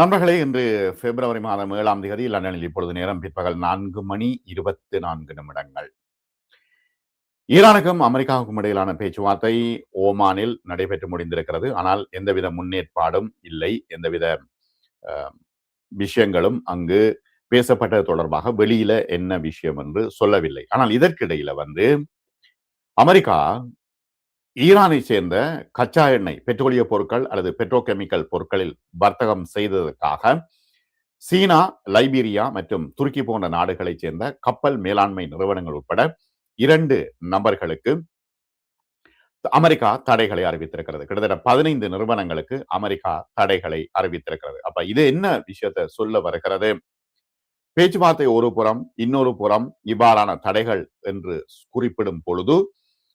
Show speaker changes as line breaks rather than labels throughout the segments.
நண்பர்களே இன்று பிப்ரவரி மாதம் ஏழாம் தேதி லண்டனில் இப்பொழுது நேரம் பிற்பகல் நான்கு மணி இருபத்தி நான்கு நிமிடங்கள். ஈரானுக்கும் அமெரிக்காவுக்கும் இடையிலான பேச்சுவார்த்தை ஓமானில் நடைபெற்று முடிந்திருக்கிறது. ஆனால் எந்தவித முன்னேற்பாடும் இல்லை. எந்தவித விஷயங்களும் அங்கு பேசப்பட்டது தொடர்பாக வெளியில என்ன விஷயம் என்று சொல்லவில்லை. ஆனால் இதற்கிடையில வந்து அமெரிக்கா ஈரானை சேர்ந்த கச்சா எண்ணெய் பெட்ரோலிய பொருட்கள் அல்லது பெட்ரோகெமிக்கல் பொருட்களில் வர்த்தகம் செய்ததற்காக சீனா லைபீரியா மற்றும் துருக்கி போன்ற நாடுகளைச் சேர்ந்த கப்பல் மேலாண்மை நிறுவனங்கள் உட்பட இரண்டு நபர்களுக்கு அமெரிக்கா தடைகளை அறிவித்திருக்கிறது. கிட்டத்தட்ட பதினைந்து நிறுவனங்களுக்கு அமெரிக்கா தடைகளை அறிவித்திருக்கிறது. அப்ப இது என்ன விஷயத்தை சொல்ல வருகிறது? பேச்சுவார்த்தை ஒரு புறம் இன்னொரு புறம் இவ்வாறான தடைகள் என்று குறிப்பிடும் பொழுது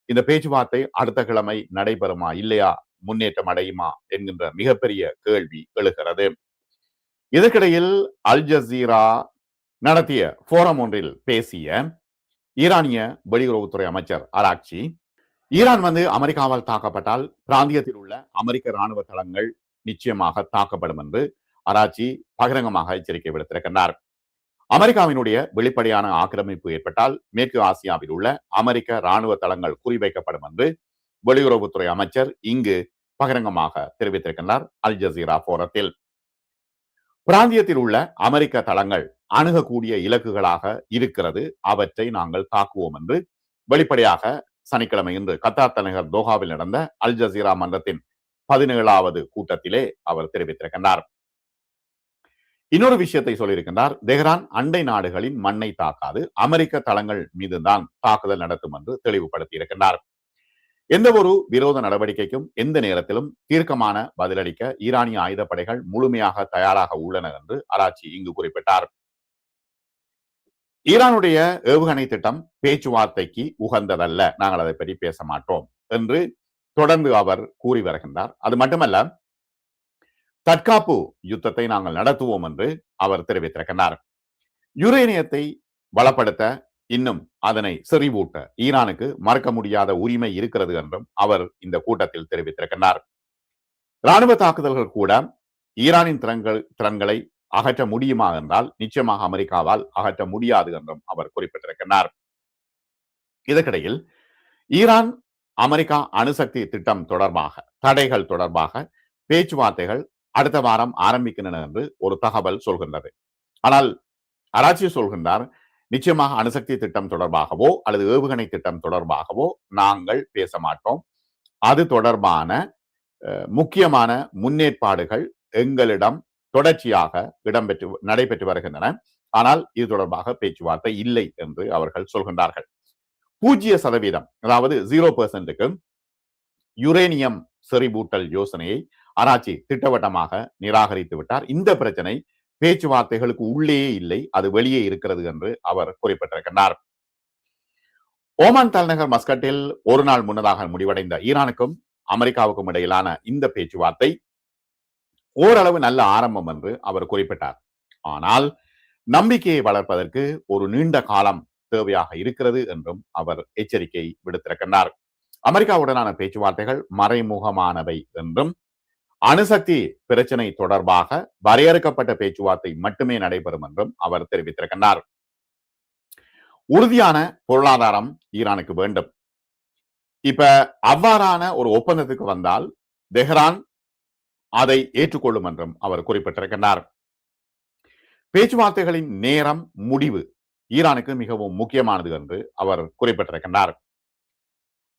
இந்த பேச்சுவார்த்தை அடுத்த கிழமை நடைபெறுமா இல்லையா? முன்னேற்றம் அடையுமா? என்கின்ற மிகப்பெரிய கேள்வி எழுகிறது. இதற்கிடையில் அல் ஜசீரா நடத்திய போரம் ஒன்றில் பேசிய ஈரானிய வெளியுறவுத்துறை அமைச்சர் அராக்சி ஈரான் வந்து அமெரிக்காவால் தாக்கப்பட்டால் பிராந்தியத்தில் உள்ள அமெரிக்க ராணுவ தளங்கள் நிச்சயமாக தாக்கப்படும் என்று அராச்சி பகிரங்கமாக எச்சரிக்கை விடுத்திருக்கின்றார். அமெரிக்காவினுடைய வெளிப்படையான ஆக்கிரமிப்பு ஏற்பட்டால் மேற்கு ஆசியாவில் உள்ள அமெரிக்க ராணுவ தளங்கள் குறிவைக்கப்படும் என்று வெளியுறவுத்துறை அமைச்சர் இங்கு பகிரங்கமாக தெரிவித்திருக்கின்றார் அல் ஜசீரா போரத்தில். பிராந்தியத்தில் உள்ள அமெரிக்க தளங்கள் அணுகக்கூடிய இலக்குகளாக இருக்கிறது. அவற்றை நாங்கள் தாக்குவோம் என்று வெளிப்படையாக சனிக்கிழமை இன்று கத்தார் தலைநகர் தோஹாவில் நடந்த அல் ஜசீரா மன்றத்தின் பதினேழாவது கூட்டத்திலே அவர் தெரிவித்திருக்கின்றார். இன்னொரு விஷயத்தை சொல்லியிருக்கின்றார் தெஹ்ரான் அண்டை நாடுகளின் மண்ணை தாக்காது அமெரிக்க தளங்கள் மீதுதான் தாக்குதல் நடத்தும் என்று தெளிவுபடுத்தி இருக்கின்றார் எந்த ஒரு விரோத நடவடிக்கைக்கும் எந்த நேரத்திலும் தீர்க்கமான பதிலளிக்க ஈரானிய ஆயுதப்படைகள் முழுமையாக தயாராக உள்ளன என்று அராச்சி இங்கு குறிப்பிட்டார். ஈரானுடைய ஏவுகணை திட்டம் பேச்சுவார்த்தைக்கு உகந்ததல்ல நாங்கள் அதை பற்றி பேச மாட்டோம் என்று தொடர்ந்து அவர் கூறி வருகின்றார். அது மட்டுமல்ல தற்காப்பு யுத்தத்தை நாங்கள் நடத்துவோம் என்று அவர் தெரிவித்திருக்கிறார் யுரேனியத்தை வளப்படுத்த இன்னும் அதனை செறிவூட்ட ஈரானுக்கு மறக்க முடியாத உரிமை இருக்கிறது என்றும் அவர் இந்த கூட்டத்தில் தெரிவித்திருக்கிறார் ராணுவ தாக்குதல்கள் கூட ஈரானின் திறன்கள் திறன்களை அகற்ற முடியுமா என்றால் நிச்சயமாக அமெரிக்காவால் அகற்ற முடியாது என்றும் அவர் குறிப்பிட்டிருக்கிறார் இதற்கிடையில் ஈரான் அமெரிக்கா அணுசக்தி திட்டம் தொடர்பாக தடைகள் தொடர்பாக பேச்சுவார்த்தைகள் அடுத்த வாரம் ஆரம்பிக்கின்றன என்று ஒரு தகவல் சொல்கின்றது. ஆனால் அராச்சி சொல்கின்றார் நிச்சயமாக அணுசக்தி திட்டம் தொடர்பாகவோ அல்லது ஏவுகணை திட்டம் தொடர்பாகவோ நாங்கள் பேச மாட்டோம். அது தொடர்பான முக்கியமான முன்னேற்பாடுகள் எங்களிடம் தொடர்ச்சியாக இடம்பெற்று நடைபெற்று வருகின்றன. ஆனால் இது தொடர்பாக பேச்சுவார்த்தை இல்லை என்று அவர்கள் சொல்கின்றார்கள். பூஜ்ஜிய சதவீதம் அதாவது ஜீரோ பெர்சன்ட்டுக்கு யுரேனியம் செறிவூட்டல் யோசனையை அராச்சி திட்டவட்டமாக நிராகரித்து விட்டார். இந்த பிரச்சனை பேச்சுவார்த்தைகளுக்கு உள்ளேயே இல்லை. அது வெளியே இருக்கிறது என்று அவர் குறிப்பிட்டிருக்கின்றார். ஓமான் தலைநகர் மஸ்கட்டில் ஒரு நாள் முன்னதாக முடிவடைந்த ஈரானுக்கும் அமெரிக்காவுக்கும் இடையிலான இந்த பேச்சுவார்த்தை ஓரளவு நல்ல ஆரம்பம் என்று அவர் குறிப்பிட்டார். ஆனால் நம்பிக்கையை வளர்ப்பதற்கு ஒரு நீண்ட காலம் தேவையாக இருக்கிறது என்றும் அவர் எச்சரிக்கை விடுத்திருக்கின்றார். அமெரிக்காவுடனான பேச்சுவார்த்தைகள் மறைமுகமானவை என்றும் அணுசக்தி பிரச்சனை தொடர்பாக வரையறுக்கப்பட்ட பேச்சுவார்த்தை மட்டுமே நடைபெறும் என்றும் அவர் தெரிவித்திருக்கின்றார். உறுதியான பொருளாதாரம் ஈரானுக்கு வேண்டும். இப்ப அவ்வாறான ஒரு ஒப்பந்தத்துக்கு வந்தால் தெஹ்ரான் அதை ஏற்றுக்கொள்ளும் என்றும் அவர் குறிப்பிட்டிருக்கின்றார். பேச்சுவார்த்தைகளின் நேரம் முடிவு ஈரானுக்கு மிகவும் முக்கியமானது என்று அவர் குறிப்பிட்டிருக்கின்றார்.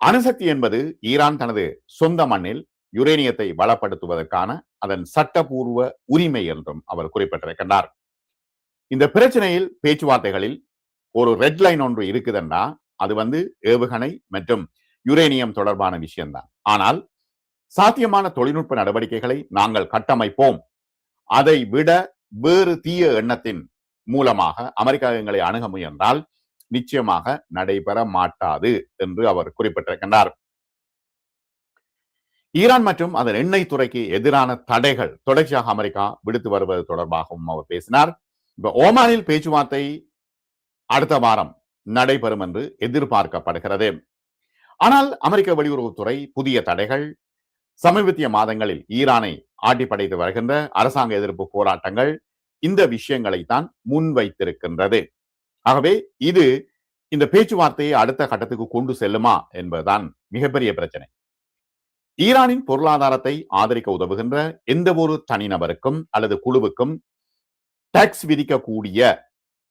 அணுசக்தி என்பது ஈரான் தனது சொந்த மண்ணில் யுரேனியத்தை வளப்படுத்துவதற்கான அதன் சட்டபூர்வ உரிமை என்றும் அவர் குறிப்பிட்டிருக்கின்றார் இந்த பிரச்சனையில் பேச்சுவார்த்தைகளில் ஒரு ரெட் லைன் ஒன்று இருக்குதுன்னா அது வந்து ஏவுகணை மற்றும் யுரேனியம் தொடர்பான விஷயம்தான். ஆனால் சாத்தியமான தொழில்நுட்ப நடவடிக்கைகளை நாங்கள் கட்டமைப்போம். அதை விட வேறு தீய எண்ணத்தின் மூலமாக அமெரிக்கா எங்களை அணுக முயன்றால் நிச்சயமாக நடைபெற மாட்டாது என்று அவர் குறிப்பிட்டிருக்கின்றார் ஈரான் மற்றும் அதன் எண்ணெய் துறைக்கு எதிரான தடைகள் தொடர்ச்சியாக அமெரிக்கா விடுத்து வருவது தொடர்பாகவும் அவர் பேசினார். இப்ப ஓமானில் பேச்சுவார்த்தை அடுத்த வாரம் நடைபெறும் என்று எதிர்பார்க்கப்படுகிறது. ஆனால் அமெரிக்க வெளியுறவுத்துறை புதிய தடைகள் சமீபத்திய மாதங்களில் ஈரானை ஆட்டிப்படைத்து வருகின்ற அரசாங்க எதிர்ப்பு போராட்டங்கள் இந்த விஷயங்களை தான் முன்வைத்திருக்கின்றது. ஆகவே இது இந்த பேச்சுவார்த்தையை அடுத்த கட்டத்துக்கு கொண்டு செல்லுமா என்பதுதான் மிகப்பெரிய பிரச்சனை. ஈரானின் பொருளாதாரத்தை ஆதரிக்க உதவுகின்ற எந்த ஒரு தனிநபருக்கும் அல்லது குழுவுக்கும் டாக்ஸ் விதிக்கக்கூடிய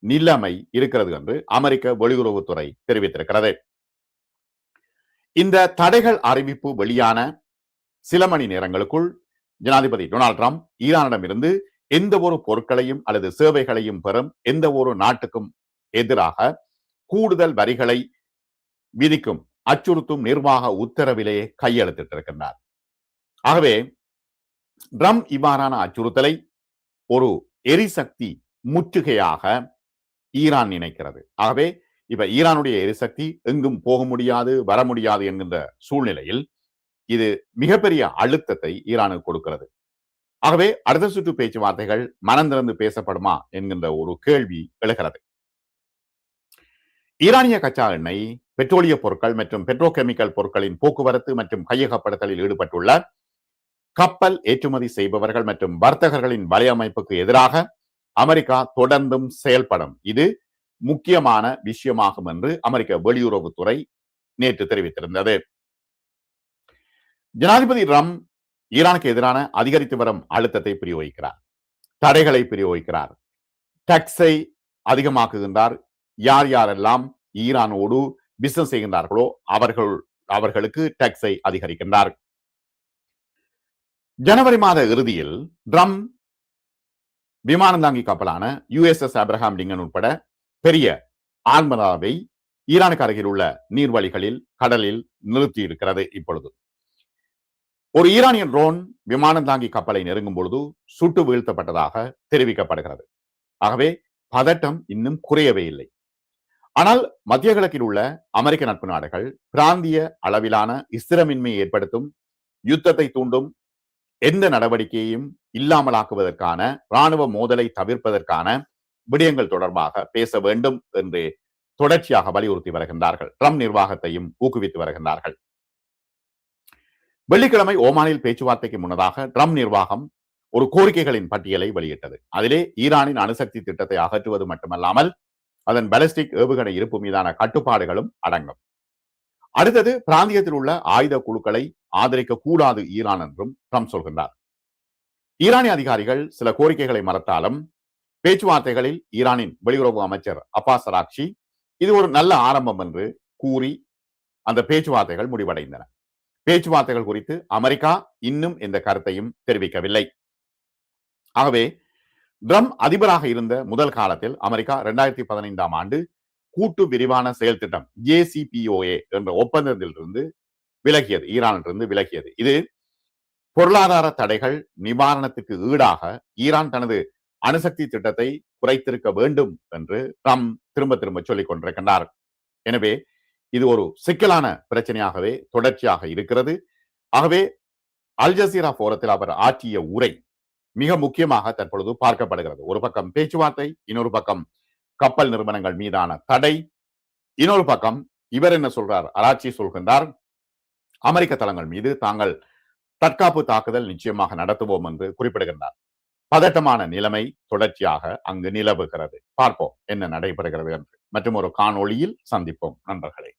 நிலைமை இருக்கிறது என்று அமெரிக்க வெளியுறவுத்துறை தெரிவித்திருக்கிறது. இந்த தடைகள் அறிவிப்பு வெளியான சில மணி நேரங்களுக்குள் ஜனாதிபதி டொனால்ட் ட்ரம்ப் ஈரானிடமிருந்து எந்த ஒரு பொருட்களையும் அல்லது சேவைகளையும் பெறும் எந்த ஒரு நாட்டுக்கும் எதிராக கூடுதல் வரிகளை விதிக்கும் அச்சுறுத்தும் நிர்வாக உத்தரவிலே கையெழுத்திட்டிருக்கின்றார் ஆகவே ட்ரம்ப் இவ்வாறான அச்சுறுத்தலை ஒரு எரிசக்தி முற்றுகையாக ஈரான் நினைக்கிறது. ஆகவே இப்ப ஈரானுடைய எரிசக்தி எங்கும் போக முடியாது வர முடியாது என்கின்ற சூழ்நிலையில் இது மிகப்பெரிய அழுத்தத்தை ஈரானுக்கு கொடுக்கிறது. ஆகவே அடுத்த சுற்று பேச்சுவார்த்தைகள் மனம் திறந்து பேசப்படுமா என்கின்ற ஒரு கேள்வி எழுகிறது. ஈரானிய கச்சா எண்ணெய் பெட்ரோலிய பொருட்கள் மற்றும் பெட்ரோகெமிக்கல் பொருட்களின் போக்குவரத்து மற்றும் கையகப்படுத்தலில் ஈடுபட்டுள்ள கப்பல் ஏற்றுமதி செய்பவர்கள் மற்றும் வர்த்தகர்களின் வலையமைப்புக்கு எதிராக அமெரிக்கா தொடர்ந்தும் செயல்படும். இது முக்கியமான விஷயமாகும் என்று அமெரிக்க வெளியுறவுத்துறை நேற்று தெரிவித்திருந்தது. ஜனாதிபதி ரம் ஈரானுக்கு எதிரான அதிகரித்து வரும் அழுத்தத்தை பிரயோகிக்கிறார். தடைகளை பிரயோகிக்கிறார். டக்ஸை அதிகமாக்குகின்றார். யார் யாரெல்லாம் ஈரானோடு பிசினஸ் செய்கின்றார்களோ அவர்கள் அவர்களுக்கு டாக்ஸை அதிகரிக்கின்றார். ஜனவரி மாத இறுதியில் ட்ரம் விமானந்தாங்கி கப்பலான யுஎஸ்எஸ் அப்ரஹாம் லிங்கன் உட்பட பெரிய ஆல்மராவை ஈரானுக்கு அருகில் உள்ள நீர்வழிகளில் கடலில் நிறுத்தி இருக்கிறது இப்பொழுது. ஒரு ஈரானியன் ட்ரோன் விமானந்தாங்கி கப்பலை நெருங்கும் பொழுது சுட்டு வீழ்த்தப்பட்டதாக தெரிவிக்கப்படுகிறது. ஆகவே பதட்டம் இன்னும் குறையவே இல்லை. ஆனால் மத்திய கிழக்கில் உள்ள அமெரிக்க நட்பு நாடுகள் பிராந்திய அளவிலான ஸ்திரமின்மையை ஏற்படுத்தும் யுத்தத்தை தூண்டும் எந்த நடவடிக்கையையும் இல்லாமலாக்குவதற்கான இராணுவ மோதலை தவிர்ப்பதற்கான விடயங்கள் தொடர்பாக பேச வேண்டும் என்று தொடர்ச்சியாக வலியுறுத்தி வருகின்றார்கள். ட்ரம்ப் நிர்வாகத்தையும் ஊக்குவித்து வருகின்றார்கள். வெள்ளிக்கிழமை ஓமானில் பேச்சுவார்த்தைக்கு முன்னதாக ட்ரம்ப் நிர்வாகம் ஒரு கோரிக்கைகளின் பட்டியலை வெளியிட்டது. அதிலே ஈரானின் அணுசக்தி திட்டத்தை அகற்றுவது மட்டுமல்லாமல் அதன் பலஸ்டிக் ஏவுகணை இருப்பு மீதான கட்டுப்பாடுகளும் அடங்கும். அடுத்தது பிராந்தியத்தில் உள்ள ஆயுத குழுக்களை ஆதரிக்க கூடாது ஈரான் என்றும் ட்ரம்ப் சொல்கின்றார். ஈரானிய அதிகாரிகள் சில கோரிக்கைகளை மறத்தாலும் பேச்சுவார்த்தைகளில் ஈரானின் வெளியுறவு அமைச்சர் அப்பாஸ் சராக்ஷி இது ஒரு நல்ல ஆரம்பம் என்று கூறி அந்த பேச்சுவார்த்தைகள் முடிவடைந்தன. பேச்சுவார்த்தைகள் குறித்து அமெரிக்கா இன்னும் எந்த கருத்தையும் தெரிவிக்கவில்லை. ஆகவே ட்ரம் அதிபராக இருந்த முதல் காலத்தில் அமெரிக்கா ரெண்டாயிரத்தி பதினைந்தாம் ஆண்டு கூட்டு விரிவான செயல் திட்டம் ஏசிபிஓஏ என்ற ஒப்பந்தத்திலிருந்து விலகியது ஈரானிலிருந்து விலகியது. இது பொருளாதார தடைகள் நிவாரணத்துக்கு ஈடாக ஈரான் தனது அணுசக்தி திட்டத்தை குறைத்திருக்க வேண்டும் என்று ட்ரம்ப் திரும்ப திரும்ப சொல்லிக் கொண்டிருக்கின்றார். எனவே இது ஒரு சிக்கலான பிரச்சனையாகவே தொடர்ச்சியாக இருக்கிறது. ஆகவே அல் ஜசீரா போரத்தில் அவர் ஆற்றிய உரை மிக முக்கியமாக தற்பொழுது பார்க்கப்படுகிறது. ஒரு பக்கம் பேச்சுவார்த்தை இன்னொரு பக்கம் கப்பல் நிறுவனங்கள் மீதான தடை. இன்னொரு பக்கம் இவர் என்ன சொல்றார்? அராட்சி சொல்கின்றார். அமெரிக்க தளங்கள் மீது தாங்கள் தற்காப்பு தாக்குதல் நிச்சயமாக நடத்துவோம் என்று குறிப்பிடுகின்றார். பதட்டமான நிலைமை தொடர்ச்சியாக அங்கு நிலவுகிறது. பார்ப்போம் என்ன நடைபெறுகிறது என்று. மற்றும் ஒரு காணொளியில் சந்திப்போம். நண்பர்களே.